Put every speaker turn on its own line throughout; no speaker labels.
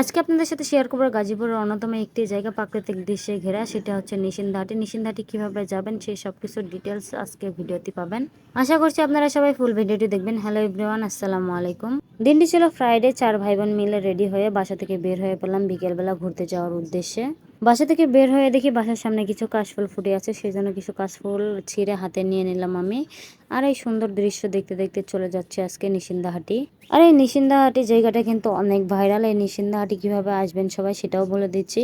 আজকে আপনাদের সাথে শেয়ার করব গাজীপুরের অন্যতম একটি জায়গা, প্রাকৃতিক দৃশ্যে ঘেরা। সেটা হচ্ছে নিশিন্দাহাটি নিশিন্দাহাটি কীভাবে যাবেন সেই সব কিছুর ডিটেলস আজকে ভিডিওতে পাবেন। আশা করছি আপনারা সবাই ফুল ভিডিওটি দেখবেন। হ্যালো এভরিওয়ান আসসালামু আলাইকুম। দিনটি ছিল ফ্রাইডে চার ভাই বোন মিলে রেডি হয়ে বাসা থেকে বের হয়ে পড়লাম বিকেলবেলা ঘুরতে যাওয়ার উদ্দেশ্যে। বাসা থেকে বের হয়ে দেখি বাসার সামনে কিছু কাশফুল ফুটে আছে সেই জন্য কিছু কাশফুল ছিঁড়ে হাতে নিয়ে নিলাম আমি। আর এই সুন্দর দৃশ্য দেখতে দেখতে চলে যাচ্ছে আজকে নিশিন্দাহাটি আর এই নিশিন্দাহাটি জায়গাটা কিন্তু অনেক ভাইরাল। এই নিশিন্দাহাটি কীভাবে আসবেন সবাই সেটাও বলে দিচ্ছি।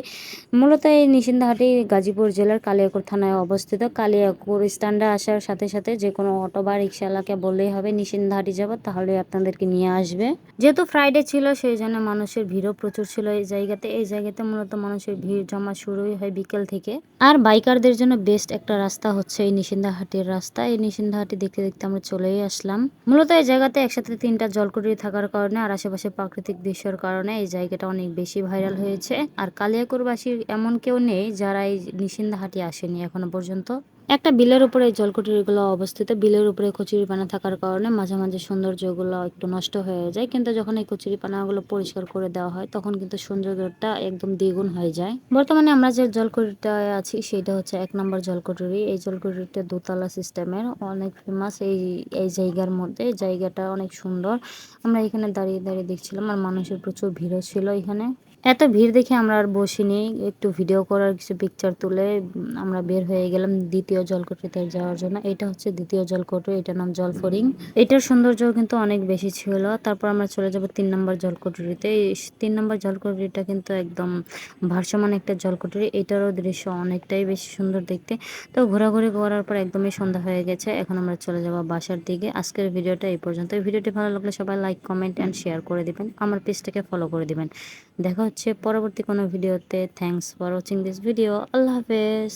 মূলত এই নিশিন্দাহাটি গাজীপুর জেলার কালিয়াকুর থানায় অবস্থিত। কালিয়াকুর স্ট্যান্ডে আসার সাথে সাথে যে কোনো অটো বা রিক্সাওয়ালাকে বললেই হবে নিশিন্দাহাটি যাব, তাহলে আপনাদেরকে নিয়ে আসবে। যেহেতু ফ্রাইডে ছিল, সেই জন্য মানুষের ভিড়ও প্রচুর ছিল এই জায়গাতে। এই জায়গাতে মূলত মানুষের ভিড় জমা শুরুই হয় বিকেল থেকে। আর বাইকারদের জন্য বেস্ট একটা রাস্তা হচ্ছে এই নিশিন্দাহাটির রাস্তা। এই নিশিন্দাহাটি দেখতে দেখতে আমরা চলেই আসলাম। মূলত এই জায়গাতে একসাথে তিনটা জলকুটি থাকার কারণে আর আশেপাশে প্রাকৃতিক দৃশ্যের কারণে এই জায়গাটা অনেক বেশি ভাইরাল হয়েছে। আর কালিয়াকুরবাসীর এমন কেউ নেই যারা এই নিশিন্দাহাটি আসেনি এখনও পর্যন্ত। একটা বিলের উপরে এই জলকুটিগুলো অবস্থিত। বিলের উপরে কচুরি পানা থাকার কারণে মাঝে মাঝে সৌন্দর্যগুলো একটু নষ্ট হয়ে যায়। কিন্তু যখন এই কচুরি পানাগুলো পরিষ্কার করে দেওয়া হয়, তখন কিন্তু সৌন্দর্যটা একদম দ্বিগুণ হয়ে যায়। বর্তমানে আমরা যে জলকুটিটায় আছি, সেটা হচ্ছে এক নম্বর জলকুটুরি এই জলকুটুরিটা দোতলা সিস্টেমের। অনেক ফেমাস এই এই জায়গার মধ্যে। জায়গাটা অনেক সুন্দর। আমরা এখানে দাঁড়িয়ে দাঁড়িয়ে দেখছিলাম আর মানুষের প্রচুর ভিড়ও ছিল এখানে। এত ভিড় দেখে আমরা আর বসিনি। একটু ভিডিও করার কিছু পিকচার তুলে আমরা বের হয়ে গেলাম দ্বিতীয় জলকুটিতে যাওয়ার জন্য। এটা হচ্ছে দ্বিতীয় জলকুটি এটার নাম জলফরিং এটার সৌন্দর্য কিন্তু অনেক বেশি ছিল। তারপর আমরা চলে যাব তিন নম্বর জলকুটুরিতে তিন নম্বর জলকুটুরিটা কিন্তু একদম ভারসমান একটা জলকুটুরি এটারও দৃশ্য অনেকটাই বেশি সুন্দর দেখতে। তো ঘোরাঘুরি করার পর একদমই সন্ধ্যা হয়ে গেছে। এখন আমরা চলে যাব বাসার দিকে। আজকের ভিডিওটা এই পর্যন্ত এই ভিডিওটি ভালো লাগলে সবাই লাইক কমেন্ট অ্যান্ড শেয়ার করে দিবেন। আমার পেজটাকে ফলো করে দিবেন। দেখা হচ্ছে পরবর্তী কোনো ভিডিওতে। Thanks for watching this video আল্লাহ হাফেজ।